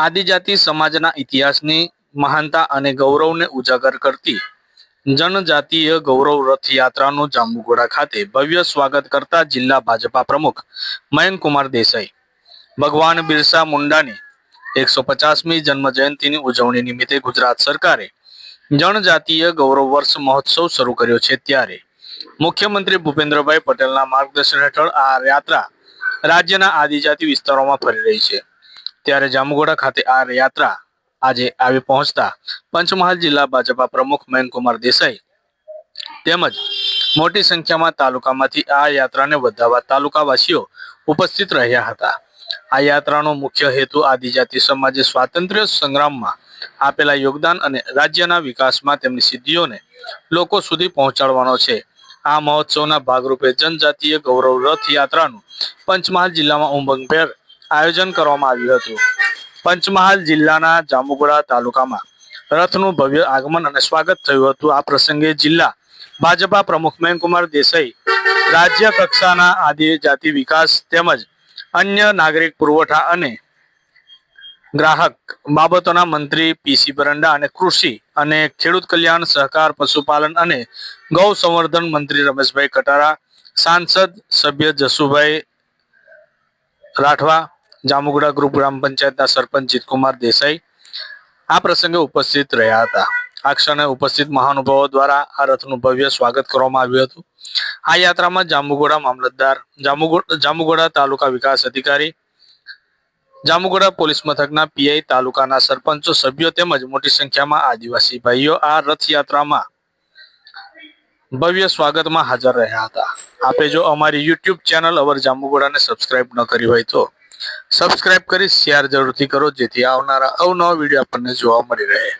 આદિજાતિ સમાજના ઇતિહાસની મહાનતા અને ગૌરવને ઉજાગર કરતી જનજાતીય ગૌરવ રથયાત્રાનું જાંબુઘોડા ખાતે ભવ્ય સ્વાગત કરતા જિલ્લા ભાજપા પ્રમુખ મયંકુમાર દેસાઈ, ભગવાન બિરસા મુંડાની એકસો પચાસમી જન્મ જયંતિની ઉજવણી નિમિત્તે ગુજરાત સરકારે જનજાતીય ગૌરવ વર્ષ મહોત્સવ શરૂ કર્યો છે ત્યારે. મુખ્યમંત્રી ભૂપેન્દ્રભાઈ પટેલના માર્ગદર્શન હેઠળ આ યાત્રા રાજ્યના આદિજાતિ વિસ્તારોમાં ફરી રહી છે. ત્યારે જામુગોડા ખાતે આ યાત્રા આજે આવી પહોંચતા પંચમહાલ જિલ્લા ભાજપા પ્રમુખ મયંકુમાર દેસાઈ તેમજ મોટી સંખ્યામાં તાલુકામાંથી આ યાત્રાને વધાવવા તાલુકાવાસીઓ ઉપસ્થિત રહ્યા હતા. આ યાત્રાનો મુખ્ય હેતુ આદિજાતિ સમાજે સ્વાતંત્ર્ય સંગ્રામમાં આપેલા યોગદાન અને રાજ્યના વિકાસમાં તેમની સિદ્ધિઓને લોકો સુધી પહોંચાડવાનો છે. આ મહોત્સવના ભાગરૂપે જનજાતીય ગૌરવ રથ યાત્રાનું પંચમહાલ જિલ્લામાં ઉમંગભેર આયોજન કરવામાં આવ્યું હતું. પંચમહાલ જિલ્લાના જાંબુગોડા તાલુકામાં રથનું ભવ્ય આગમન અને સ્વાગત થયું હતું. આ પ્રસંગે જિલ્લા ભાજપા પ્રમુખ મહેનકુમાર દેસાઈ, રાજ્ય કક્ષાના આદિજાતિ વિકાસ તેમજ અન્ય નાગરિક પુરવઠા અને ગ્રાહક બાબતોના મંત્રી પીસી બરંડા અને કૃષિ અને ખેડૂત કલ્યાણ સહકાર, પશુપાલન અને ગૌ સંવર્ધન મંત્રી રમેશભાઈ કટારા, સાંસદ સભ્ય જસુભાઈ રાઠવા જામુગડા ગ્રુપ ગ્રામ પંચાયતના સરપંચ જીતકુમાર દેસાઈ આ પ્રસંગે ઉપસ્થિત રહ્યા હતા. આ ક્ષણે ઉપસ્થિત મહાનુભાવો દ્વારા આ રથનું ભવ્ય સ્વાગત કરવામાં આવ્યું હતું. આ યાત્રામાં જાંબુગોડા મામલતદાર જામુગોડા તાલુકા વિકાસ અધિકારી જાંબુગોડા પોલીસ મથકના પીઆઈ તાલુકાના સરપંચો, સભ્યો તેમજ મોટી સંખ્યામાં આદિવાસી ભાઈઓ આ રથયાત્રામાં ભવ્ય સ્વાગતમાં હાજર રહ્યા હતા. આપે જો અમારી યુટ્યુબ ચેનલ અવર જાંબુગોડાને સબસ્ક્રાઇબ ન કરી હોય તો સબસ્ક્રાઇબ કરી શેર જરૂરથી કરો જેથી આવનારા અવનવા વીડિયો આપણને જોવા મળી રહે.